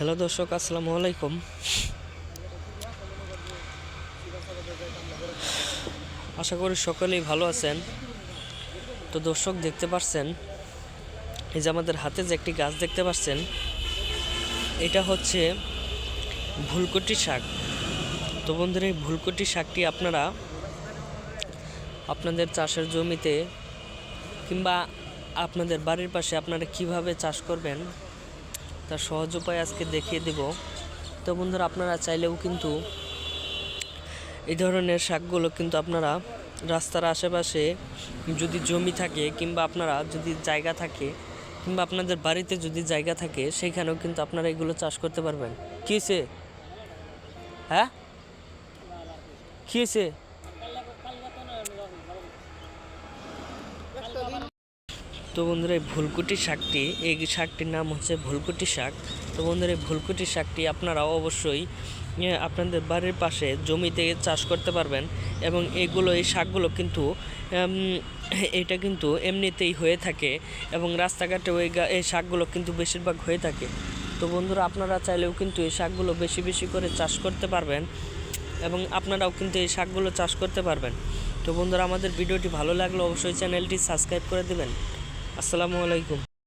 Hello দর্শক, আসসালামু আলাইকুম। আশা করি সকলেই ভালো আছেন। তো দর্শক, দেখতে পাচ্ছেন এই যে আমাদের হাতে যে একটি গাছ দেখতে পাচ্ছেন এটা হচ্ছে ভুলকটি শাক। তো বন্ধুরা, এই ভুলকটি শাকটি আপনারা আপনাদের চাষের জমিতে কিংবা আপনাদের বাড়ির পাশে আপনারা কীভাবে চাষ করবেন তার সহজ উপায় আজকে দেখিয়ে দেব। তো বন্ধুরা, আপনারা চাইলেও কিন্তু এই ধরনের শাকগুলো কিন্তু আপনারা রাস্তার আশেপাশে যদি জমি থাকে কিংবা আপনারা যদি জায়গা থাকে কিংবা আপনাদের বাড়িতে যদি জায়গা থাকে, সেখানেও কিন্তু আপনারা এগুলো চাষ করতে পারবেন। কী হ্যাঁ? কী তো বন্ধুরা, এই ভুলকুটি শাকটি, এই শাকটির নাম হচ্ছে ভুলকুটি শাক। তো বন্ধুরা, এই ভুলকুটি শাকটি আপনারা অবশ্যই আপনাদের বাড়ির পাশে জমিতে চাষ করতে পারবেন এবং এগুলো, এই শাকগুলো কিন্তু এটা কিন্তু এমনিতেই হয়ে থাকে এবং রাস্তাঘাটে ওই এই শাকগুলো কিন্তু বেশিরভাগ হয়ে থাকে। তো বন্ধুরা, আপনারা চাইলেও কিন্তু এই শাকগুলো বেশি বেশি করে চাষ করতে পারবেন এবং আপনারাও কিন্তু এই শাকগুলো চাষ করতে পারবেন। তো বন্ধুরা, আমাদের ভিডিওটি ভালো লাগলে অবশ্যই চ্যানেলটি সাবস্ক্রাইব করে দেবেন। আসসালামু আলাইকুম।